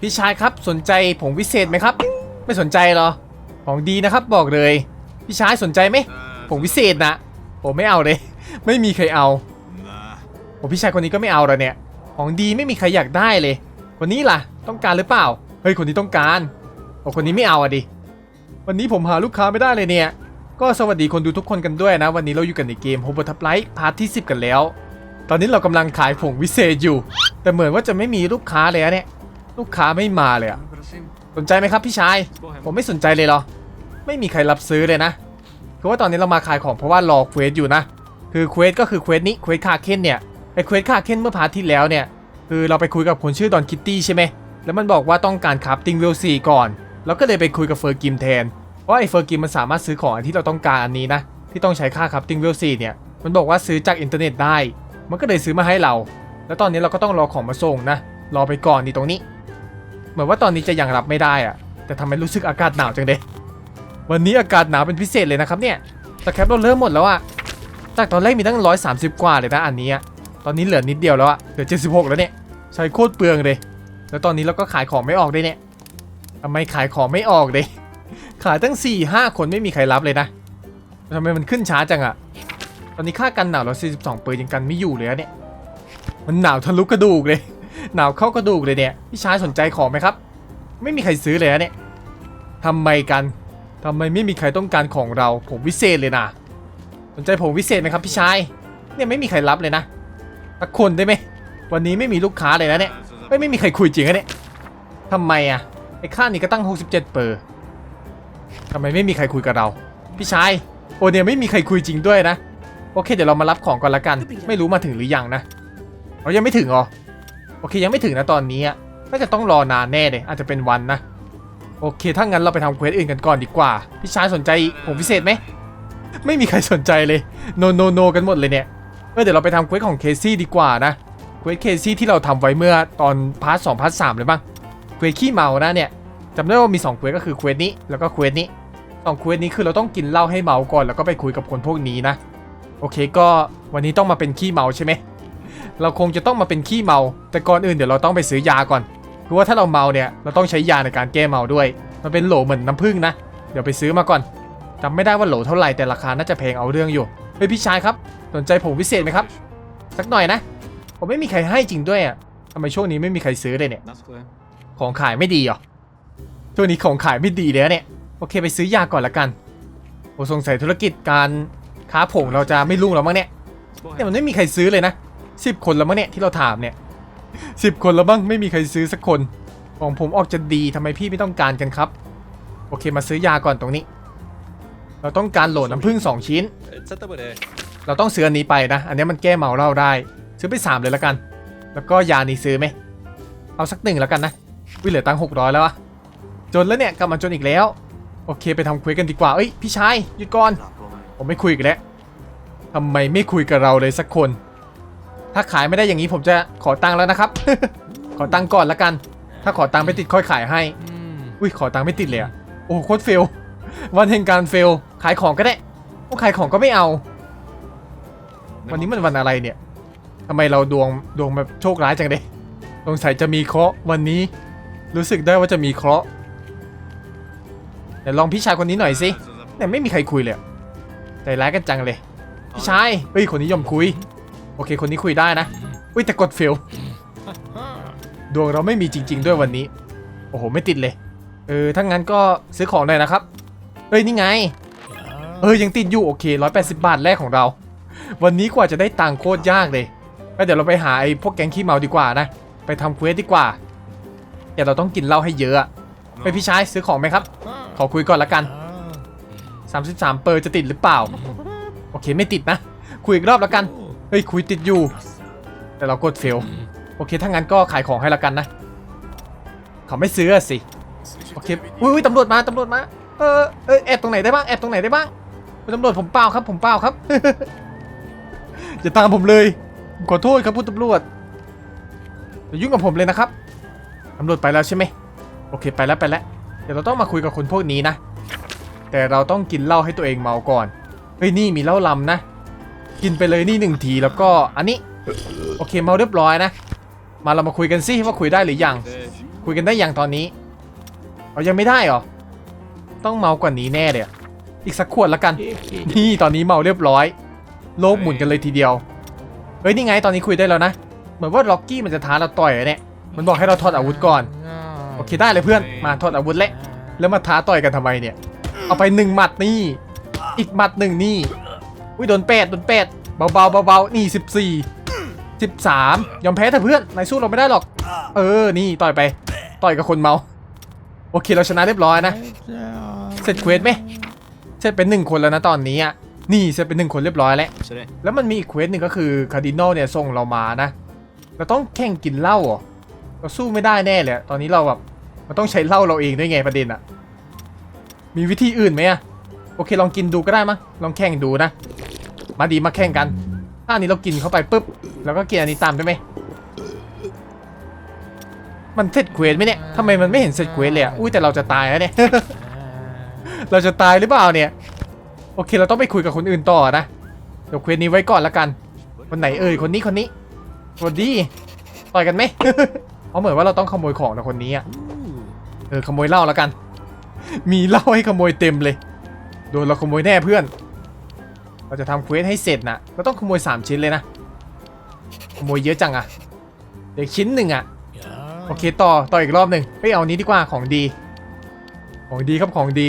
พี่ชายครับสนใจผงวิเศษไหมครับ ไม่สนใจเหรอ ของดีนะครับบอกเลย พี่ชายสนใจไหมผงวิเศษนะผมไม่เอาเลย ไม่มีใครเอาผมพี่ชายคนนี้ก็ไม่เอาแล้วเนี่ย ของดีไม่มีใครอยากได้เลย คนนี้ล่ะ ต้องการหรือเปล่า เฮ้ยคนนี้ต้องการโอ้คนนี้ไม่เอาอะดิ วันนี้ผมหาลูกค้าไม่ได้เลยเนี่ย ก็สวัสดีคนดูทุกคนกันด้วยนะ วันนี้เราอยู่กันในเกม h o b o t a p l i g h t พาร์ทที่ 10 กันแล้ว ตอนนี้เรากำลังขายผงวิเศษอยู่ แต่เหมือนว่าจะไม่มีลูกค้าเลยอะเนี่ย ลูกค้าไม่มาเลยอะสนใจไหมครับพี่ชาย ผมไม่สนใจเลยเหรอ ไม่มีใครรับซื้อเลยนะ คือว่าตอนนี้เรามาขายของเพราะว่ารอเควสอยู่นะ คือเควสก็คือเควสนี้เควสคาเคนเนี่ยไอเควสคาเคนเมื่อพาร์ทที่แล้วเนี่ย คือเราไปคุยกับคนชื่อดอนคิตตี้ใช่ไหม แล้วมันบอกว่าต้องการคราฟติ้งเวลซีก่อน แล้วก็เลยไปคุยกับเฟอร์กิมแทนเพราะไอเฟอร์กิมมันสามารถซื้อของอันที่เราต้องการอันนี้นะ ที่ต้องใช้ค่าคราฟติ้งเวลซีเนี่ย มันบอกว่าซื้อจากอินเทอร์เน็ตได้ มันก็เลยซื้อมาให้เรา แล้วตอนนี้เราก็ต้องรอของมาส่งนะ รอไปก่อนนี่ตรงนี้ เหมือนว่าตอนนี้จะยังรับไม่ได้อะแต่ทำไมรู้สึกอากาศหนาวจังเด้วันนี้อากาศหนาวเป็นพิเศษเลยนะครับเนี่ยแต่แคปเราเริ่มหมดแล้วอะจากตอนแรกมีตั้ง 130 กว่าเลยนะอันนี้อะตอนนี้เหลือนิดเดียวแล้วอะเหลือ 76 แล้วเนี่ย ใช้โคตรเปลืองเลย แล้วตอนนี้เราก็ขายของไม่ออกด้วยเนี่ยทำไมขายของไม่ออกเลย ขายตั้ง 4 5 คนไม่มีใครรับเลยนะทำไมมันขึ้นช้าจังอะตอนนี้ค่ากันหนาวเรา42เปอร์ยังกันไม่อยู่เลยเนี่ย มันหนาวทะลุกระดูกเลย หนาวเข้ากระดูกเลยเนี่ยพี่ชายสนใจของไหมครับ ไม่มีใครซื้อเลยนะเนี่ยทำไมกันทำไมไม่มีใครต้องการของเรา ผมวิเศษเลยนะสนใจผมวิเศษไหมครับพี่ชายเนี่ยไม่มีใครรับเลยนะสักคนได้ไหมวันนี้ไม่มีลูกค้าเลยนะเนี่ยไม่ไม่มีใครคุยจริงอะเนี่ยทำไมอะไอ้ค่านี้ก็ตั้ง 67เปอร์ทำไมไม่มีใครคุยกับเรา พี่ชายโอเนี่ยไม่มีใครคุยจริงด้วยนะ โอเคเดี๋ยวเรามารับของก่อนละกัน ไม่รู้มาถึงหรือยังนะเรายังไม่ถึงเหรอ โอเคยังไม่ถึงนะตอนนี้อะน่าจะต้องรอนานแน่เลยอาจจะเป็นวันนะ โอเค ถ้างั้นเราไปทำเควสอื่นกันก่อนดีกว่า พี่ชายสนใจผมพิเศษไหม ไม่มีใครสนใจเลยโนโนโนกันหมดเลยเนี่ยเออเดี๋ยวเราไปทำเควสของเคซี่ดีกว่านะเควสเคซี่ที่เราทำไว้เมื่อตอนพาร์ทสองพาร์ทสามเลยบ้างเควสขี้เมานะเนี่ยจำได้ว่ามี2เควสก็คือเควสนี้แล้วก็เควสนี้สองเควสนี้คือเราต้องกินเหล้าให้เมาก่อนแล้วก็ไปคุยกับคนพวกนี้นะ โอเคก็วันนี้ต้องมาเป็นขี้เมาใช่ไหม เราคงจะต้องมาเป็นขี้เมา แต่ก่อนอื่นเดี๋ยวเราต้องไปซื้อยาก่อนคือว่าถ้าเราเมาเนี่ยเราต้องใช้ยาในการแก้เมาด้วย มันเป็นโหลเหมือนน้ำผึ้งนะ เดี๋ยวไปซื้อมาก่อนจำไม่ได้ว่าโหลเท่าไหร่แต่ราคาน่าจะแพงเอาเรื่องอยู่เฮ้ยพี่ชายครับ สนใจผงพิเศษไหมครับ สักหน่อยนะ ผมไม่มีใครให้จริงด้วยอะทำไมช่วงนี้ไม่มีใครซื้อเลยเนี่ย ของขายไม่ดีเหรอช่วงนี้ของขายไม่ดีเลยนะเนี่ย โอเคไปซื้อยาก่อนละกันโอ้สงสัยธุรกิจการค้าผงเราจะไม่รุ่งแล้วมั้งเนี่ยเนี่ยมันไม่มีใครซื้อเลยนะ สิบคนแล้วมั้งเนี่ยที่เราถามเนี่ยสิบคนแล้วบ้างไม่มีใครซื้อสักคน ของผมออกจะดีทำไมพี่ไม่ต้องการกันครับ โอเคมาซื้อยาก่อนตรงนี้ เราต้องการโหลน้ำผึ้งสองชิ้น เราต้องซื้ออันนี้ไปนะ อันนี้มันแก้เมาเหล้าได้ ซื้อไปสามเลยละกัน แล้วก็ยานี้ซื้อไหมเอาสักหนึ่งแล้วกันนะวิเหลือตังค์หกร้อยแล้วอะจนแล้วเนี่ยกลับมาจนอีกแล้ว โอเคไปทำคุยกันดีกว่าเอ้ยพี่ชายหยุดก่อนผมไม่คุยอีกันแล้วทำไมไม่คุยกับเราเลยสักคน ถ้าขายไม่ได้อย่างนี้ผมจะขอตังค์แล้วนะครับ ขอตังค์ก่อนละกัน ถ้าขอตังค์ไปติดค่อยขายให้อุ้ยขอตังค์ไม่ติดเลยอะโอ้โคตรเฟลวันแห่งการเฟลขายของก็ได้โอ้ขายของก็ไม่เอา วันนี้มันวันอะไรเนี่ยทำไมเราดวงดวงแบบโชคร้ายจังเลยสงสัยจะมีเคราะห์วันนี้ รู้สึกได้ว่าจะมีเคราะห์แต่ลองพี่ชายคนนี้หน่อยสิเนี่ยไม่มีใครคุยเลยอะใจร้ายกันจังเลย พี่ชายเฮ้ยคนนี้ยอมคุย โอเค คนนี้คุยได้นะอุ้ยแต่กดเฟลดวงเราไม่มีจริง ๆ ด้วยวันนี้ โอ้โห ไม่ติดเลย เออถ้างั้นก็ซื้อของหน่อยนะครับ เอ้ย นี่ไง เออ ยังติดอยู่ โอเค 180 บาทแรกของเรา วันนี้กว่าจะได้ตังค์โคตรยากเลยก็เดี๋ยวเราไปหาไอ้พวกแก๊งขี้เมาดีกว่านะ ไปทำเควสดีกว่าแต่เราต้องกินเหล้าให้เยอะอะไปพี่ชายซื้อของไหมครับ ขอคุยก่อนละกัน 33 เปอร์จะติดหรือเปล่า โอเคไม่ติดนะ คุยอีกรอบละกัน เฮ้ยคุยติดอยู่ แต่เรากดเฟลโอเคถ้างั้นก็ขายของให้ละกันนะ เขาไม่ซื้ออะสิโอเคอุ้ยอุ้ยตำรวจมาตำรวจมาเออเออแอบตรงไหนได้บ้างแอบตรงไหนได้บ้างคุณตำรวจผมเปล่าครับ ผมเปล่าครับอย่าตามผมเลยผมขอโทษครับคุณตำรวจอย่ายุ่งกับผมเลยนะครับตำรวจไปแล้วใช่ไหมโอเคไปแล้วไปแล้วเดี๋ยวเราต้องมาคุยกับคนพวกนี้นะ แต่เราต้องกินเหล้าให้ตัวเองเมาก่อนเฮ้ยนี่มีเหล้าลำนะ กินไปเลยนี่หนึ่งทีแล้วก็อันนี้ โอเคเมาเรียบร้อยนะ มาเรามาคุยกันสิว่าคุยได้หรือยัง คุยกันได้อย่างตอนนี้เอายังไม่ได้เหรอ ต้องเมากว่านี้แน่เลยอะอีกสักขวดละกัน นี่ตอนนี้เมาเรียบร้อย โลกหมุนกันเลยทีเดียว เฮ้ยนี่ไงตอนนี้คุยได้แล้วนะ เหมือนว่าล็อกกี้มันจะท้าเราต่อยอะเนี่ย มันบอกให้เราถอดอาวุธก่อน โอเคได้เลยเพื่อน มาถอดอาวุธแล้วแล้วมาท้าต่อยกันทำไมเนี่ย เอาไปหนึ่งหมัดนี่ อีกหมัดหนึ่งนี่ อุ้ยโดนแปดโดนแปดเบาๆเบาๆนี่สิบสี่สิบสามยอมแพ้เถอะเพื่อนนายสู้เราไม่ได้หรอก เออนี่ต่อยไป ต่อยกับคนเมา โอเคเราชนะเรียบร้อยนะ เสร็จเควสไหมเสร็จเป็นหนึ่งคนแล้วนะตอนนี้อะนี่เสร็จเป็นหนึ่งคนเรียบร้อยแล้วそれแล้วมันมีอีกเควสหนึ่งก็คือคาร์ดินอลเนี่ยส่งเรามานะเราต้องแข่งกินเหล้าเหรอเราสู้ไม่ได้แน่เลยอะตอนนี้เราแบบมันต้องใช้เหล้าเราเองด้วยไงประเด็นอะมีวิธีอื่นไหมอะ โอเคลองกินดูก็ได้มั้งลองแข่งดูนะ มาดีมาแข่งกันถ้าอันนี้เรากินเข้าไปปุ๊บแล้วก็กินอันนี้ตามได้ไหมมันเสร็จเควสไหมเนี่ยทำไมมันไม่เห็นเสร็จเควสเลยอะอุ้ยแต่เราจะตายแล้วเนี่ยเราจะตายหรือเปล่าเนี่ยโอเคเราต้องไปคุยกับคนอื่นต่อนะเดี๋ยวเควสนี้ไว้ก่อนละกันคนไหนเอ่ยคนนี้คนนี้สวัสดีต่อยกันไหมเอาเหมือนว่าเราต้องขโมยของนะคนนี้อะเออขโมยเหล้าแล้วกัน มีเหล้าให้ขโมยเต็มเลย โดนเราขโมยแน่เพื่อน เราจะทำเควสให้เสร็จนะเราต้องขโมย 3 ชิ้นเลยนะ ขโมยเยอะจังอะเด็กชิ้นหนึ่งอะโอเคต่อต่ออีกรอบหนึ่งเฮ้ยเอานี้ดีกว่าของดี ของดีครับของดี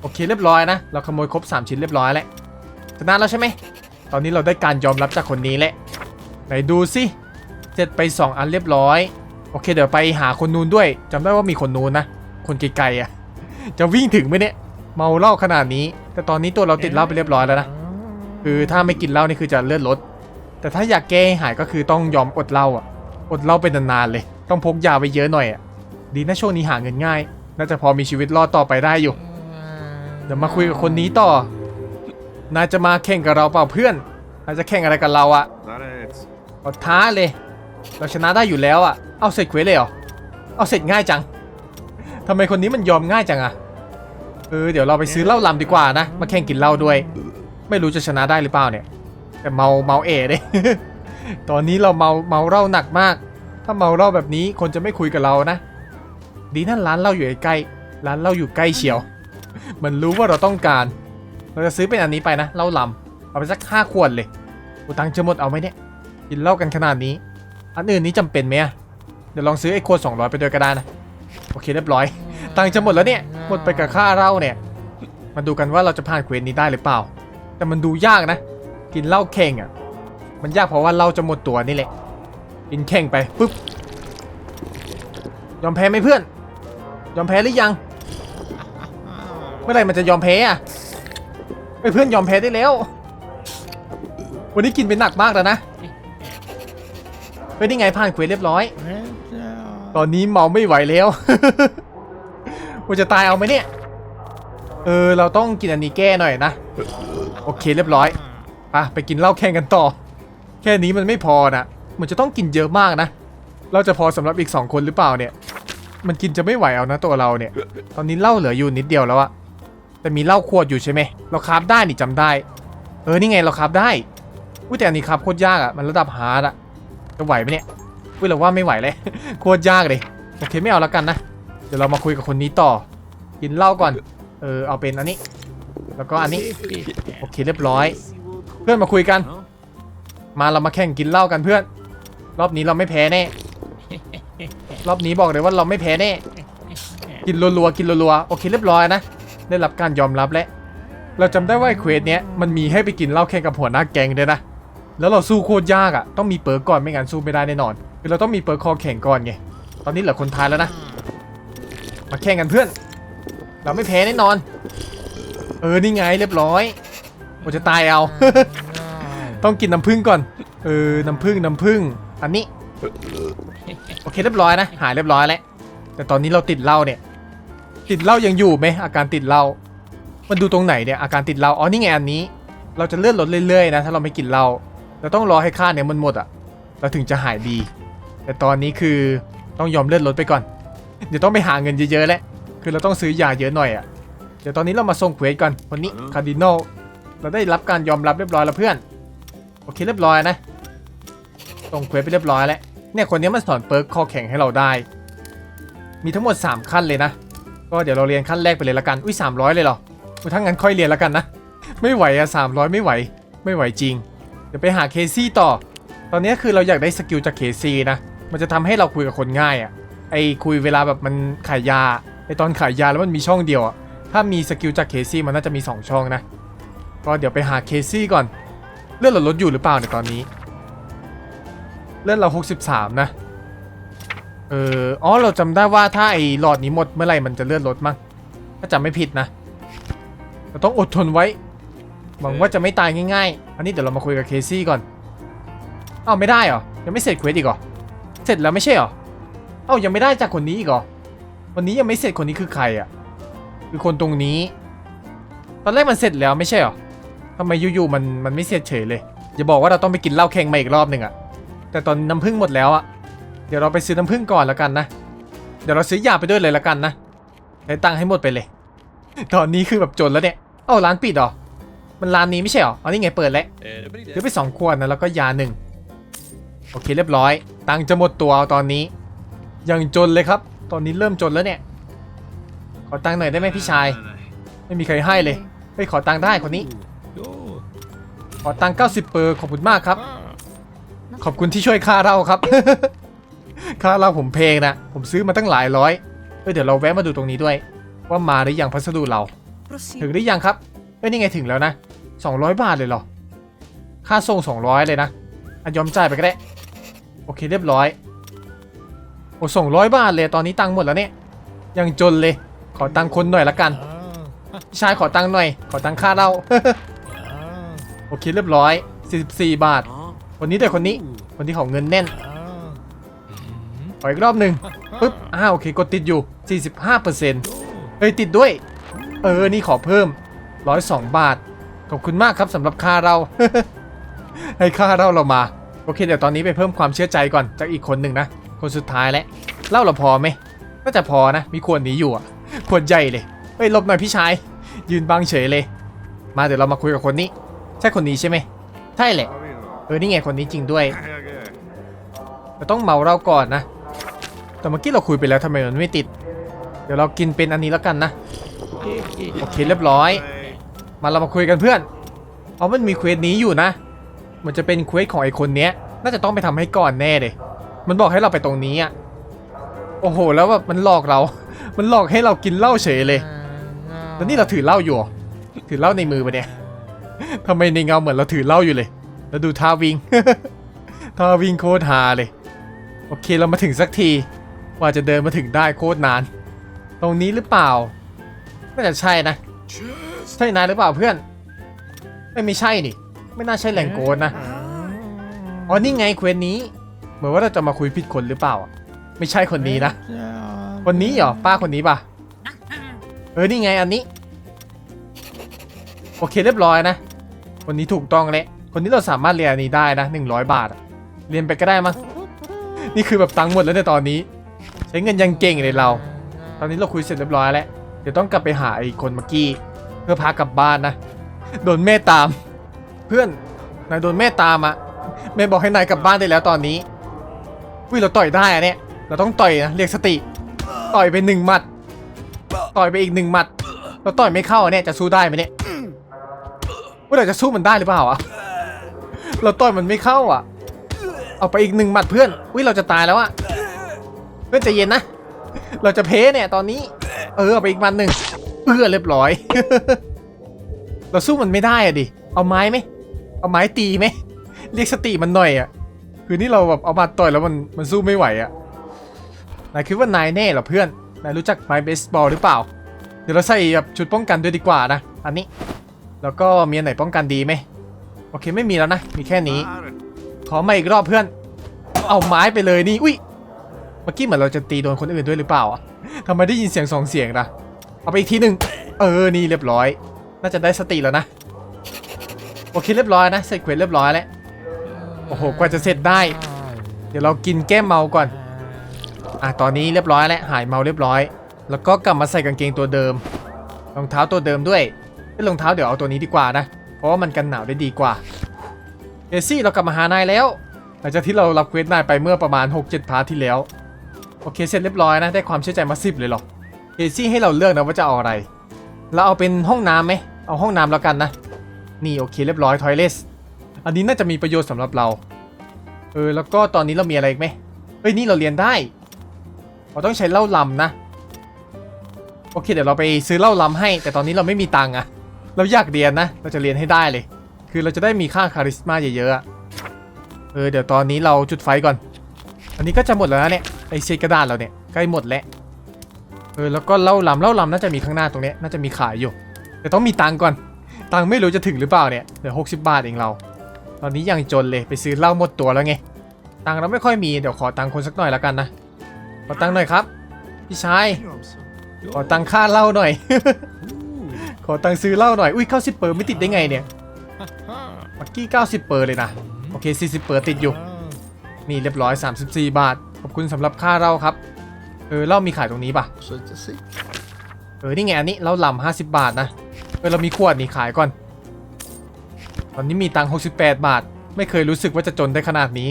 โอเคเรียบร้อยนะ เราขโมยครบ 3 ชิ้นเรียบร้อยแล้วชนะแล้วใช่ไหม ตอนนี้เราได้การยอมรับจากคนนี้แหละ ไหนดูสิ เสร็จไป 2 อันเรียบร้อย โอเคเดี๋ยวไปหาคนนู้นด้วยจำได้ว่ามีคนนู้นนะ คนไกลๆอะ จะวิ่งถึงไหมเนี่ย เมาเหล้าขนาดนี้ แต่ตอนนี้ตัวเราติดเหล้าไปเรียบร้อยแล้วนะคือถ้าไม่กินเหล้านี่คือจะเลือดลด แต่ถ้าอยากแก้หายก็คือต้องยอมอดเหล้าอะ อดเหล้าไปนานๆเลย ต้องพกยาไปเยอะหน่อยอะ ดีนะช่วงนี้หาเงินง่าย น่าจะพอมีชีวิตรอดต่อไปได้อยู่ เดี๋ยวมาคุยกับคนนี้ต่อ นายจะมาแข่งกับเราเปล่าเพื่อน นายจะแข่งอะไรกับเราอะเอาท้าเลย เราชนะได้อยู่แล้วอะ เอาเสร็จเควสเลยเหรอ เอาเสร็จง่ายจังทำไมคนนี้มันยอมง่ายจังอะ เออเดี๋ยวเราไปซื้อเหล้าลำดีกว่านะ มาแข่งกินเหล้าด้วย ไม่รู้จะชนะได้หรือเปล่าเนี่ย แต่เมาเมาเอเลย ตอนนี้เราเมาเมาเหล้าหนักมาก ถ้าเมาเหล้าแบบนี้คนจะไม่คุยกับเรานะ ดีนั่นร้านเหล้าอยู่ใกล้ ร้านเหล้าอยู่ใกล้เชียว มันรู้ว่าเราต้องการ เราจะซื้อเป็นอันนี้ไปนะเหล้าลำเอาไปสักห้าขวดเลยกูตังค์จะหมดเอาไหมเนี่ย กินเหล้ากันขนาดนี้ อันอื่นนี้จำเป็นไหมอะเดี๋ยวลองซื้อไอ้ขวด200 ไปด้วยก็ได้นะ โอเคเรียบร้อย ตังค์จะหมดแล้วเนี่ย หมดไปกับค่าเหล้าเนี่ย มาดูกันว่าเราจะผ่านเควสนี้ได้หรือเปล่า แต่มันดูยากนะ กินเหล้าแข่งอะ มันยากเพราะว่าเหล้าจะหมดตัวนี่แหละ กินแข่งไปปุ๊บ ยอมแพ้ไหมเพื่อน ยอมแพ้หรือยัง เมื่อไหร่มันจะยอมแพ้อะไอ้เพื่อนยอมแพ้ได้แล้ว วันนี้กินไปหนักมากแล้วนะเฮ้ยนี่ไงผ่านเควสเรียบร้อย ตอนนี้เมาไม่ไหวแล้ว ว่าจะตายเอาไหมเนี่ย เออ เราต้องกินอันนี้แก้หน่อยนะ โอเคเรียบร้อยไปไปกินเหล้าแข่งกันต่อ แค่นี้มันไม่พอนะมันจะต้องกินเยอะมากนะ เราจะพอสำหรับอีก 2 คนหรือเปล่าเนี่ย มันกินจะไม่ไหวเอานะตัวเราเนี่ย ตอนนี้เหล้าเหลืออยู่นิดเดียวแล้วอะแต่มีเหล้าขวดอยู่ใช่ไหม เราคาฟได้นี่จำได้ เออ นี่ไงเราคาฟได้อุ้ยแต่อันนี้คาฟโคตรยากอะมันระดับฮาร์ดอะจะไหวไหมเนี่ยอุ้ยเราว่าไม่ไหวเลย โคตรยากเลย โอเคไม่เอาแล้วกันนะ เดี๋ยวเรามาคุยกับคนนี้ต่อ กินเหล้าก่อน เออเอาเป็นอันนี้ แล้วก็อันนี้ โอเคเรียบร้อย เพื่อนมาคุยกัน มาเรามาแข่งกินเหล้ากันเพื่อน รอบนี้เราไม่แพ้แน่ รอบนี้บอกเลยว่าเราไม่แพ้แน่ กินรัวๆกินรัวๆโอเคเรียบร้อยนะ ได้รับการยอมรับแล้ว เราจำได้ว่าไอ้เควสเนี้ยมันมีให้ไปกินเหล้าแข่งกับหัวหน้าแก๊งด้วยนะ แล้วเราสู้โคตรยากอะ่ะ ต้องมีเปิร์ก่อนไม่งั้นสู้ไม่ได้แน่นอน คือเราต้องมีเปิร์คอแข่งก่อนไง ตอนนี้เหลือคนท้ายแล้วนะ มาแข่งกันเพื่อน เราไม่แพ้แน่นอน เออ นี่ไงเรียบร้อยผมจะตายเอา ต้องกินน้ำผึ้งก่อน เออ น้ำผึ้งน้ำผึ้งอันนี้ โอเคเรียบร้อยนะ หายเรียบร้อยแล้ว แต่ตอนนี้เราติดเหล้าเนี่ย ติดเหล้ายังอยู่ไหมอาการติดเหล้า มันดูตรงไหนเนี่ยอาการติดเหล้า อ๋อ นี่ไงอันนี้ เราจะเลื่อนลดเรื่อยๆนะ ถ้าเราไม่กินเหล้า เราต้องรอให้ค่าเนี่ยมันหมดอะ เราถึงจะหายดี แต่ตอนนี้คือต้องยอมเลื่อนลดไปก่อน เดี๋ยวต้องไปหาเงินเยอะๆแล้วคือเราต้องซื้อยาเยอะหน่อยอะเดี๋ยวตอนนี้เรามาส่งเควสก่อนคนนี้คาร์ดินอลเราได้รับการยอมรับเรียบร้อยแล้วเพื่อนโอเคเรียบร้อยนะส่งเควสไปเรียบร้อยแล้วเนี่ยคนนี้มันสอนเปิร์กคอแข็งให้เราได้ มีทั้งหมด 3 ขั้นเลยนะ ก็เดี๋ยวเราเรียนขั้นแรกไปเลยละกันอุ้ย300 เลยเหรออุ๊ยถ้างั้นค่อยเรียนละกันนะไม่ไหวอะ300ไม่ไหว ไม่ไหวจริง เดี๋ยวไปหาเคซี่ต่อ ตอนนี้คือเราอยากได้สกิลจากเคซี่นะ มันจะทำให้เราคุยกับคนง่ายอะ ไอคุยเวลาแบบมันขายยาไอตอนขายยาแล้วมันมีช่องเดียวอะถ้ามีสกิลจากเคซี่มันน่าจะมี 2 ช่องนะ ก็เดี๋ยวไปหาเคซี่ก่อน เลือดเราลดอยู่หรือเปล่าในยตอนนี้ เลือดเรา 63 นะ เอออ๋อเราจำได้ว่าถ้าไอ้หลอดนี้หมดเมื่อไหร่มันจะเลือดลดมั้งถ้าจำไม่ผิดนะเราต้องอดทนไว้ หวังว่าจะไม่ตายง่ายๆ อันนี้เดี๋ยวเรามาคุยกับเคซี่ก่อนอ้าวไม่ได้เหรอ ยังไม่เสร็จเควสอีกเหรอ เสร็จแล้วไม่ใช่เหรอ เอ้ายังไม่ได้จากคนนี้อีกเหรอคนนี้ยังไม่เสร็จคนนี้คือใครอะ คือคนตรงนี้ ตอนแรกมันเสร็จแล้วไม่ใช่เหรอทำไมอยู่ๆมันมันไม่เสร็จเฉยเลยอย่าบอกว่าเราต้องไปกินเหล้าแข่งมาอีกรอบหนึ่งอะแต่ตอนน้ำผึ้งหมดแล้วอะเดี๋ยวเราไปซื้อน้ำผึ้งก่อนแล้วกันนะเดี๋ยวเราซื้อยาไปด้วยเลยแล้วกันนะใช้ตังค์ให้หมดไปเลย ตอนนี้คือแบบจนแล้วเนี่ยเอ้าร้านปิดเหรอมันร้านนี้ไม่ใช่เหรออ๋อนี่ไงเปิดแล้วซื้อไปสองขวดนะแล้วก็ยาหนึ่งโอเคเรียบร้อย ตังค์จะหมดตัวเอาตอนนี้ ยังจนเลยครับ ตอนนี้เริ่มจนแล้วเนี่ย ขอตังค์หน่อยได้ไหมพี่ชาย ไม่มีใครให้เลยไปขอตังค์ได้คนนี้ ขอตังค์90 เปอร์ขอบคุณมากครับ ขอบคุณที่ช่วยค่าเราครับ ค่าเราผมเพลงนะ ผมซื้อมาตั้งหลายร้อยเอ้ยเดี๋ยวเราแวะมาดูตรงนี้ด้วย ว่ามาหรือยังพัสดุเรา ถึงหรือยังครับเอ้ยนี่ไงถึงแล้วนะ 200 บาทเลยเหรอ ค่าส่ง 200 เลยนะอะยอมจ่ายไปก็ได้ โอเคเรียบร้อย โอ้ส่งร้อยบาทเลยตอนนี้ตังค์หมดแล้วเนี่ยยังจนเลย ขอตังค์คนหน่อยละกันพี่ชายขอตังค์หน่อย ขอตังค่าเหล้าโอเคเรียบร้อย 44 บาท คนนี้แต่คนนี้ คนที่ของเงินแน่นขออีกรอบหนึ่งปึ๊บอ้าวโอเคกดติดอยู่ 45%เฮ้ยติดด้วย เออนี่ขอเพิ่ม 102 บาท ขอบคุณมากครับสำหรับค่าเรา ให้ค่าเราเรามา โอเคเดี๋ยวตอนนี้ไปเพิ่มความเชื่อใจก่อนจากอีกคนหนึ่งนะ คนสุดท้ายแล้วเล่าเราพอไหมน่าจะพอนะ มีขวดนี้อยู่อะขวดใหญ่เลยเฮ้ยลบหน่อยพี่ชาย ยืนบังเฉยเลย มาเดี๋ยวเรามาคุยกับคนนี้ ใช่คนนี้ใช่ไหมใช่แหละเออนี่ไงคนนี้จริงด้วยเราต้องเมาเราก่อนนะ แต่เมื่อกี้เราคุยไปแล้วทำไมมันไม่ติด เดี๋ยวเรากินเป็นอันนี้แล้วกันนะโอเคเรียบร้อย มาเรามาคุยกันเพื่อนเอามันมีเควสนี้อยู่นะ มันจะเป็นเควสของไอ้คนเนี้ย น่าจะต้องไปทำให้ก่อนแน่เลย มันบอกให้เราไปตรงนี้อะ โอ้โห แล้วแบบมันหลอกเรา มันหลอกให้เรากินเหล้าเฉยเลย แล้วนี่เราถือเหล้าอยู่เหรอถือเหล้าในมือปะเนี่ยทำไมในเงาเหมือนเราถือเหล้าอยู่เลย แล้วดูท่าวิ่ง ท่าวิ่งโคตรฮาเลย โอเคเรามาถึงสักทีกว่าจะเดินมาถึงได้โคตรนาน ตรงนี้หรือเปล่าน่าจะใช่นะ ใช่นายหรือเปล่าเพื่อน ไม่ไม่ใช่นี่ ไม่น่าใช่แหล่งโกนนะ อ๋อนี่ไงเควสนี้ เหมือนว่าเราจะมาคุยผิดคนหรือเปล่าอะไม่ใช่คนนี้นะ คนนี้เหรอป้าคนนี้ป่ะ เออ นี่ไงอันนี้ โอเคเรียบร้อยนะ คนนี้ถูกต้องแล้วคนนี้เราสามารถเรียนอันนี้ได้นะ 100 บาทอะเรียนไปก็ได้มั้ง นี่คือแบบตังค์หมดแล้วในตอนนี้ ใช้เงินยังเก่งเลยเรา ตอนนี้เราคุยเสร็จเรียบร้อยแล้ว เดี๋ยวต้องกลับไปหาไอ้คนเมื่อกี้ เพื่อพากลับบ้านนะ โดนแม่ตาม เพื่อน นายโดนแม่ตามอะแม่บอกให้นายกลับบ้านได้แล้วตอนนี้ อุ้ยเราต่อยได้อะเนี่ย เราต้องต่อยนะเรียกสติ ต่อยไปหนึ่งหมัด ต่อยไปอีกหนึ่งหมัด เราต่อยไม่เข้าอะเนี่ยจะสู้ได้ไหมเนี่ยว่าเราจะสู้มันได้หรือเปล่าอะเราต่อยมันไม่เข้าอะ เอาไปอีกหนึ่งหมัดเพื่อน อุ้ยเราจะตายแล้วอะเพื่อนใจเย็นนะ เราจะเพ้เนี่ยตอนนี้ เออเอาไปอีกหมันหนึ่งเอื้อเรียบร้อย เราสู้มันไม่ได้อะดิ เอาไม้ไหม เอาไม้ตีไหม เรียกสติมันหน่อยอะ คือนี่เราแบบเอามาต่อยแล้วมันมันสู้ไม่ไหวอะนายคิดว่านายแน่เหรอเพื่อน นายรู้จักไม้เบสบอลหรือเปล่า เดี๋ยวเราใส่แบบชุดป้องกันด้วยดีกว่านะ อันนี้ แล้วก็มีอันไหนป้องกันดีไหม โอเคไม่มีแล้วนะ มีแค่นี้ ขอมาอีกรอบเพื่อน เอาไม้ไปเลยนี่ อุ้ย เมื่อกี้เหมือนเราจะตีโดนคนอื่นด้วยหรือเปล่าอะทำไมได้ยินเสียงสองเสียงนะเอาไปอีกทีหนึ่งเออ นี่เรียบร้อย น่าจะได้สติแล้วนะ โอเคเรียบร้อยนะ เสร็จเควสเรียบร้อยแล้ว โอ้โห กว่าจะเสร็จได้ เดี๋ยวเรากินแก้มเมาก่อน อะ ตอนนี้เรียบร้อยแล้ว หายเมาเรียบร้อย แล้วก็กลับมาใส่กางเกงตัวเดิม รองเท้าตัวเดิมด้วยเป็นรองเท้าเดี๋ยวเอาตัวนี้ดีกว่านะ เพราะว่ามันกันหนาวได้ดีกว่าเอซี่เรากลับมาหานายแล้ว หลังจากที่เรารับเควสนายไปเมื่อประมาณ 6-7 พาร์ทที่แล้ว โอเค เสร็จเรียบร้อยนะ ได้ความเชื่อใจมาสิบเลยเหรอเอซี่ให้เราเลือกนะว่าจะเอาอะไร เราเอาเป็นห้องน้ำไหม เอาห้องน้ำแล้วกันนะ นี่โอเคเรียบร้อยทอยเลส อันนี้น่าจะมีประโยชน์สำหรับเรา เออ แล้วก็ตอนนี้เรามีอะไรอีกไหมเฮ้ย นี่เราเรียนได้ เราต้องใช้เหล้าลำนะ โอเค เดี๋ยวเราไปซื้อเหล้าลำให้ แต่ตอนนี้เราไม่มีตังค์อะเราอยากเรียนนะ เราจะเรียนให้ได้เลย คือเราจะได้มีค่าคาริสมาเยอะๆอะเออ เดี๋ยวตอนนี้เราจุดไฟก่อน อันนี้ก็จะหมดแล้วนะเนี่ย ไอเศษกระดาษเราเนี่ย ใกล้หมดแล้ว เออ แล้วก็เหล้าลำเหล้าลำน่าจะมีข้างหน้าตรงนี้ น่าจะมีขายอยู่ แต่ต้องมีตังค์ก่อน ตังค์ไม่รู้จะถึงหรือเปล่าเนี่ย เดี๋ยวหกสิบาทเองเรา ตอนนี้ยังจนเลยไปซื้อเหล้าหมดตัวแล้วไง ตังค์เราไม่ค่อยมีเดี๋ยวขอตังค์คนสักหน่อยแล้วกันนะ ขอตังค์หน่อยครับ พี่ชาย ขอตังค่าเหล้าหน่อย ขอตังค์ซื้อเหล้าหน่อย อุ้ย90เปอร์ไม่ติดได้ไงเนี่ยเมื่อกี้90เปอร์เลยนะ โอเค40เปอร์ติดอยู่ นี่เรียบร้อย34บาท ขอบคุณสำหรับค่าเหล้าครับ เออเหล้ามีขายตรงนี้ปะ Suelta así. เออนี่ไงอันนี้เหล้าลำ50บาทนะ เออเรามีขวดนี่ขายก่อนต อนนี้มีตังค์68 บาท ไม่เคยรู้สึกว่าจะจนได้ขนาดนี้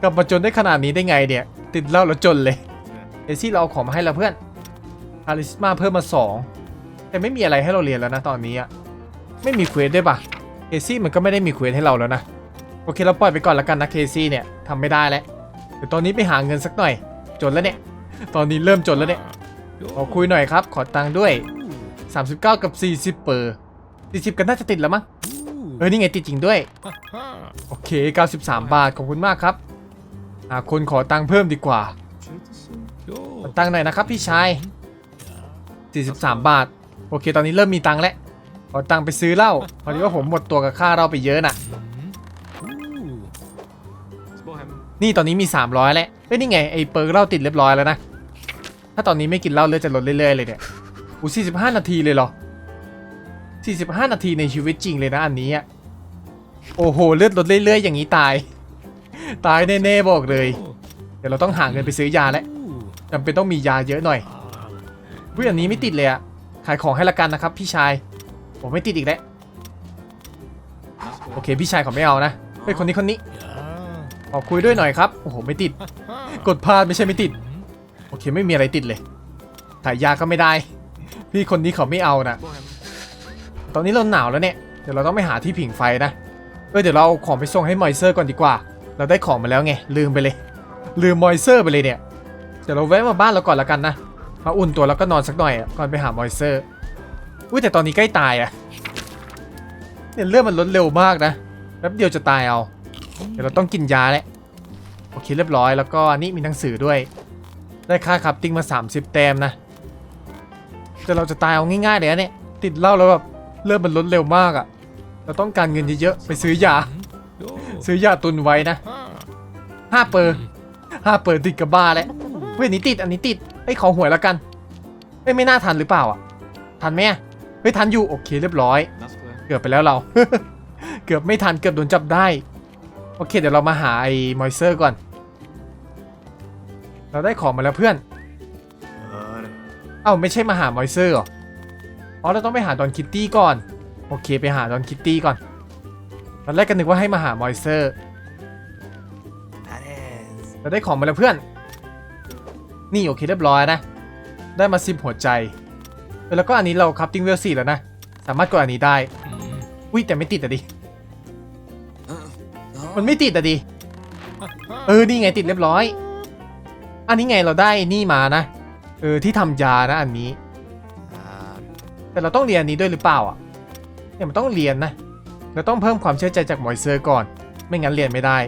กลับมาจนได้ขนาดนี้ได้ไงเนี่ย ติดเหล้าแล้วจนเลยเอซี่เราเอาของมาให้แล้วเพื่อนคาริสมาเพิ่มมา 2 แต่ไม่มีอะไรให้เราเรียนแล้วนะตอนนี้อะไม่มีเควสด้วยปะเคซี่มันก็ไม่ได้มีเควสให้เราแล้วนะ โอเคเราปล่อยไปก่อนแล้วกันนะเคซี่เนี่ยทำไม่ได้แล้วเดี๋ยวตอนนี้ไปหาเงินสักหน่อย จนแล้วเนี่ย ตอนนี้เริ่มจนแล้วเนี่ยขอคุยหน่อยครับ ขอตังค์ด้วย 39 กับ 40 เปอร์40 กันน่าจะติดแล้วมั้ง เออนี่ไงติดจริงด้วย โอเค 93 บาท ขอบคุณมากครับหาคนขอตังค์เพิ่มดีกว่าขอตังค์หน่อยนะครับพี่ชาย 43 บาท โอเค ตอนนี้เริ่มมีตังค์แล้วขอตังค์ไปซื้อเหล้าพอดีว่าผมหมดตัวกับค่าเหล้าไปเยอะน่ะ นี่ตอนนี้มี 300 แล้วเฮ้ยนี่ไงไอ้เปิร์กเหล้าติดเรียบร้อยแล้วนะ ถ้าตอนนี้ไม่กินเหล้าเลือดจะลดเรื่อยๆเลยเนี่ยอู้45 นาทีเลยเหรอ 45 นาทีในชีวิตจริงเลยนะอันนี้อะโอ้โหเลือดลดเรื่อย ๆ อย่างนี้ตาย ตายแน่ๆบอกเลย เดี๋ยวเราต้องหาเงินไปซื้อยาแล้วจำเป็นต้องมียาเยอะหน่อยเฮ้ยอันนี้ไม่ติดเลยอะขายของให้ละกันนะครับ พี่ชายผมไม่ติดอีกแล้วโอเค พี่ชายเขาไม่เอานะเฮ้ยคนนี้คนนี้ขอคุยด้วยหน่อยครับโอ้โหไม่ติด กดพลาดไม่ใช่ไม่ติด โอเคไม่มีอะไรติดเลยถ่ายยาก็ไม่ได้ พี่คนนี้เขาไม่เอานะ ตอนนี้เราหนาวแล้วเนี่ย เดี๋ยวเราต้องไปหาที่ผิงไฟนะ เออเดี๋ยวเราเอาของไปส่งให้มอยเซอร์ก่อนดีกว่า เราได้ของมาแล้วไง ลืมไปเลย ลืมมอยเซอร์ไปเลยเนี่ย เดี๋ยวเราแวะมาบ้านเราก่อนแล้วกันนะ มาอุ่นตัวแล้วก็นอนสักหน่อยก่อนไปหามอยเซอร์ อุ้ยแต่ตอนนี้ใกล้ตายอะเนี่ยเลือดมันลดเร็วมากนะ แป๊บเดียวจะตายเอา เดี๋ยวเราต้องกินยาแหล้วโอเคเรียบร้อยแล้วก็อันนี้มีหนังสือด้วย ได้ค่าคับติ้งมา 30 แต้มนะแต่เราจะตายเอาง่ายๆเลยนะเนี่ยติดเหล้าแล้วแบบ เริ่มมันลดเร็วมากอะ่ะ เราต้องการเงินเยอะๆ ไปซื้อยา ซื้อยาตุนไว้นะ5เปอร์5เปอร์ติดกับบ้าแล้วเฮ้ยนี้ติดอันนี้ติดไอ้ยขอหวยแล้วกันเอ้ยไม่น่าทันหรือเปล่าอะ ทันไหมเฮ้ยทันอยู่โอเคเรียบร้อย เกือบไปแล้วเรา เกือบไม่ทันเกือบโดนจับได้ โอเคเดี๋ยวเรามาหาไอ้มอยเซอร์ก่อน เราได้ของมาแล้วเพื่อน เอ้าไม่ใช่มาหามอยเซอร์หรอ อ๋อเราต้องไปหาดอนคิตตี้ก่อน โอเคไปหาดอนคิตตี้ก่อนตอนแรกก็นึกว่าให้มาหามอยเซอร์เราได้ของมาแล้วเพื่อน นี่โอเคเรียบร้อยนะ ได้มาซิมหัวใจ แล้วก็อันนี้เราคัพติ้งเวลสี่แล้วนะ สามารถกดอันนี้ได้ อุ้ยแต่ไม่ติดอะดิ มันไม่ติดอะดิ เออนี่ไงติดเรียบร้อย อันนี้ไงเราได้นี่มานะ เออที่ทำยานะอันนี้ แต่เราต้องเรียนอันนี้ด้วยหรือเปล่าอะเนี่ยมันต้องเรียนนะเราต้องเพิ่มความเชื่อใจจากมอยเซอร์ก่อน ไม่งั้นเรียนไม่ได้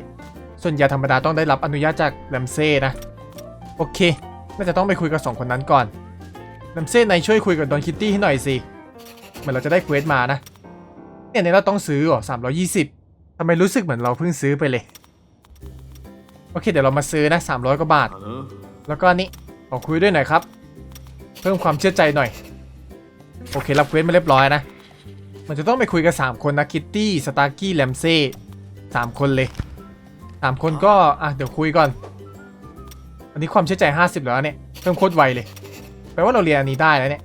ส่วนยาธรรมดาต้องได้รับอนุญาตจากแรมเซ่นะ โอเค น่าจะต้องไปคุยกับสองคนนั้นก่อนแรมเซ่นายช่วยคุยกับดอนคิตตี้ให้หน่อยสิ เหมือนเราจะได้เควสมานะ เนี่ยเนี่ยเราต้องซื้อเหรอสามร้อยี่สิบทำไมรู้สึกเหมือนเราเพิ่งซื้อไปเลย โอเค เดี๋ยวเรามาซื้อนะ300กว่าบาท แล้วก็อันนี้ขอคุยด้วยหน่อยครับ เพิ่มความเชื่อใจหน่อย โอเค รับเควสมาเรียบร้อยนะ มันจะต้องไปคุยกับ 3 คนนะคิตตี้สตาร์กี้แลมเซ่สามคนเลย3คนก็ อะ เดี๋ยวคุยก่อน อันนี้ความเชื่อใจ 50แล้วเนี่ยเพิ่มโคตรไวเลยแปลว่าเราเรียนอันนี้ได้แล้วเนี่ย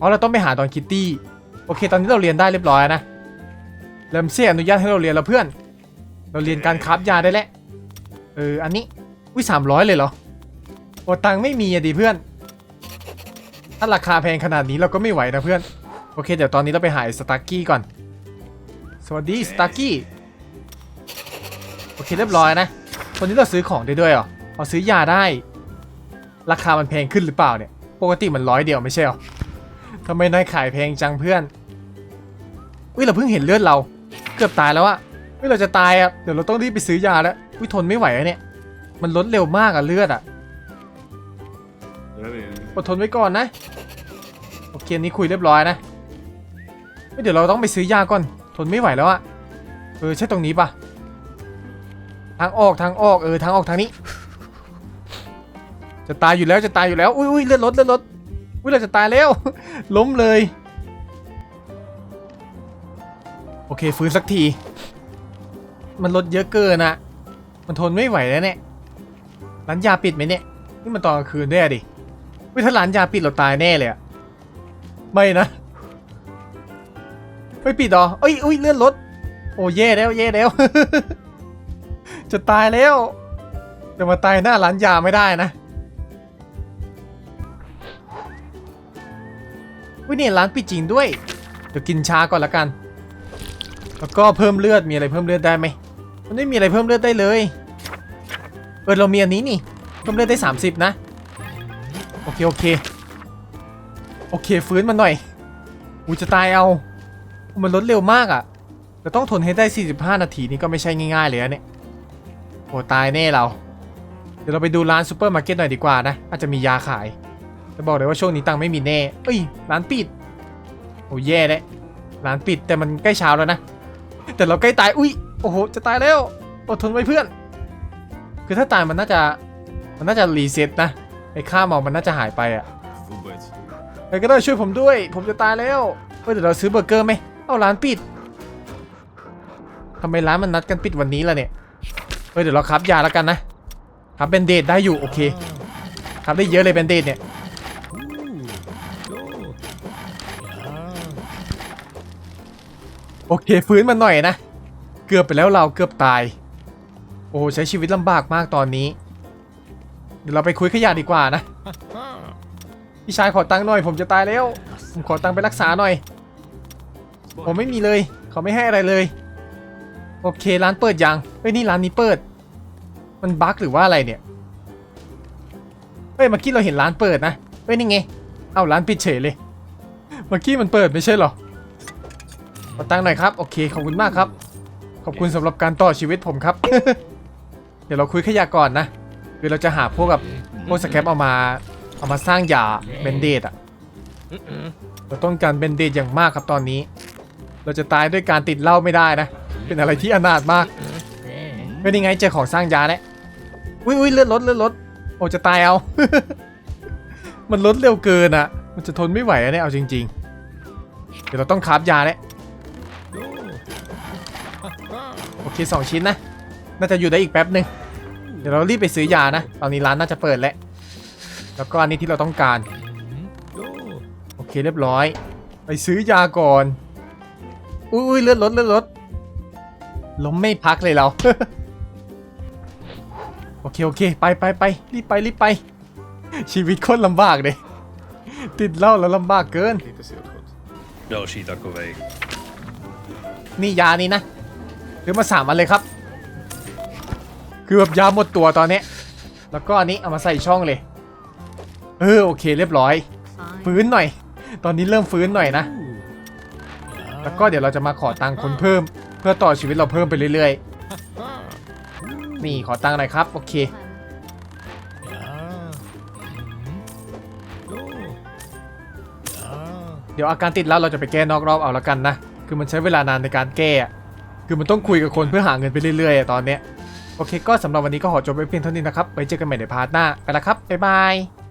อ๋อเราต้องไปหาดอนคิตตี้โอเค ตอนนี้เราเรียนได้เรียบร้อยนะแลมเซ่อนุญาตให้เราเรียนแล้วเพื่อน เราเรียนการคราฟยาได้แล้วเอออันนี้อุ้ยสามร้อยเลยเหรอโอตังค์ไม่มีอะดิเพื่อน ถ้าราคาแพงขนาดนี้เราก็ไม่ไหวนะเพื่อน โอเค เดี๋ยวตอนนี้เราไปหาไอ้สตาร์กี้ก่อน สวัสดีสตาร์กี้โอเคเรียบร้อยนะตัวนี้เราซื้อของได้ด้วยเหรอเอาซื้อยาได้ ราคามันแพงขึ้นหรือเปล่าเนี่ย ปกติมันร้อยเดียวไม่ใช่เหรอทำไมนายขายแพงจังเพื่อนอุ้ยเราเพิ่งเห็นเลือดเรา เกือบตายแล้วอะเฮ้ยเราจะตายอะเดี๋ยวเราต้องรีบไปซื้อยาแล้วอุ้ยทนไม่ไหวอะเนี่ย มันลดเร็วมากอะเลือดอะ อดทนไว้ก่อนนะโอเคอันนี้คุยเรียบร้อยนะเฮ้ยเดี๋ยวเราต้องไปซื้อยาก่อน ทนไม่ไหวแล้วอะเออใช่ตรงนี้ปะทางออกทางออกเออทางออกทางนี้ จะตายอยู่แล้วจะตายอยู่แล้วอุ้ยอุ้ยเลือดลดเลือดลดอุ้ยเราจะตายแล้ว ล้มเลย โอเคฟื้นสักที มันลดเยอะเกินอะมันทนไม่ไหวแล้วเนี่ยร้านยาปิดไหมเนี่ยนี่มันตอนกลางคืนด้วยอะดิ วิถ้าร้านยาปิดเราตายแน่เลยอะไม่นะไม่ปิดหรอเอ้ยอุ้ยเลื่อนรถ โอ้เย่แล้วเย่แล้ว จะตายแล้ว จะมาตายหน้าร้านยาไม่ได้นะวิเนี่ยร้านปิดจริงด้วย เดี๋ยวกินชาก่อนละกัน แล้วก็เพิ่มเลือดมีอะไรเพิ่มเลือดได้ไหมมันไม่มีอะไรเพิ่มเลือดได้เลย เออเรามีอันนี้นี่ เพิ่มเลือดได้ 30 นะ โอเค โอเค โอเค ฟื้นมันหน่อยอูจะตายเอา มันลดเร็วมากอะ่ะเราต้องทนให้ได้ 45 นาทีนี่ก็ไม่ใช่ง่ายๆเลยอะเนี่ย โอ้ตายแน่เรา เดี๋ยวเราไปดูร้านซูเปอร์มาร์เก็ตหน่อยดีกว่านะ อาจจะมียาขาย จะบอกเลยว่าช่วงนี้ตังค์ไม่มีแน่ เอ้ย ร้านปิด โอ้แย่เลยร้านปิดแต่มันใกล้เช้าแล้วนะ แต่เราใกล้ตาย อุ้ย โอ้โห จะตายแล้ว อดทนไว้เพื่อน คือถ้าตายมันน่าจะ มันน่าจะรีเซ็ตนะ ไอ้ค่าเมามันน่าจะหายไปอะใครก็ได้ช่วยผมด้วย ผมจะตายแล้วเฮ้ยเดี๋ยวเราซื้อเบอร์เกอร์ไหมเอาร้านปิดทำไมร้านมันนัดกันปิดวันนี้ล่ะเนี่ยเฮ้ยเดี๋ยวเราครับยาแล้วกันนะครับเบนเดดได้อยู่โอเคครับได้เยอะเลยเบนเดดเนี่ยโอเคฟื้นมาหน่อยนะ เกือบไปแล้วเราเกือบตาย โอ้ใช้ชีวิตลำบากมากตอนนี้ เดี๋ยวเราไปคุยขยะดีกว่านะ พี่ชายขอตังค์หน่อย ผมจะตายแล้วผมขอตังค์ไปรักษาหน่อย ผมไม่มีเลย เขาไม่ให้อะไรเลย โอเคร้านเปิดยังเฮ้ยนี่ร้านนี้เปิด มันบั๊กหรือว่าอะไรเนี่ยเฮ้ยเมื่อกี้เราเห็นร้านเปิดนะเฮ้ยนี่ไงเอาร้านปิดเฉยเลยเมื่อกี้มันเปิดไม่ใช่หรอขอตังค์หน่อยครับ โอเคขอบคุณมากครับ ขอบคุณสำหรับการต่อชีวิตผมครับ เดี๋ยวเราคุยขยะก่อนนะ คือเราจะหาพวกกับพวกสแคปเอามาเอามาสร้างยาเบนเดดอะเราต้องการเบนเดดอย่างมากครับตอนนี้ เราจะตายด้วยการติดเหล้าไม่ได้นะ เป็นอะไรที่อนาถมากไม่ได้ไงเจอของสร้างยาแล้วอุ้ยอุ้ยเลือดลดเลือดลดโอ้จะตายเอา มันลดเร็วเกินอะมันจะทนไม่ไหวอะเนี่ยเอาจริง ๆ เดี๋ยวเราต้องคราฟยาแล้วโอเคสองชิ้นนะ น่าจะอยู่ได้อีกแป๊บหนึ่ง เดี๋ยวเรารีบไปซื้อยานะ ตอนนี้ร้านน่าจะเปิดแล้ว แล้วก็อันนี้ที่เราต้องการ โอเคเรียบร้อย ไปซื้อยาก่อน อุ้ยเลือดลดเลือดลดล้มไม่พักเลยเรา โอเคโอเค ไปไปไปรีบไปรีบไป ชีวิตโคตรลำบากเลย ติดเหล้าแล้วลำบากเกิน Další takovej. นี่ยานี่นะซื้อมาสามอันเลยครับ คือแบบยาหมดตัวตอนเนี้ยแล้วก็อันนี้เอามาใส่ช่องเลย เออโอเคเรียบร้อย ฟื้นหน่อย ตอนนี้เริ่มฟื้นหน่อยนะ แล้วก็เดี๋ยวเราจะมาขอตังค์คนเพิ่ม เพื่อต่อชีวิตเราเพิ่มไปเรื่อยๆ นี่ขอตังค์หน่อยครับ โอเคเดี๋ยวอาการติดแล้วเราจะไปแก้นอกรอบเอาละกันนะ คือมันใช้เวลานานในการแก้อะคือมันต้องคุยกับคนเพื่อหาเงินไปเรื่อยๆอะตอนเนี้ย โอเค ก็สำหรับวันนี้ก็ขอจบไปเพียงเท่านี้นะครับไว้เจอกันใหม่ในพาร์ทหน้า ไปละครับ บ๊ายบาย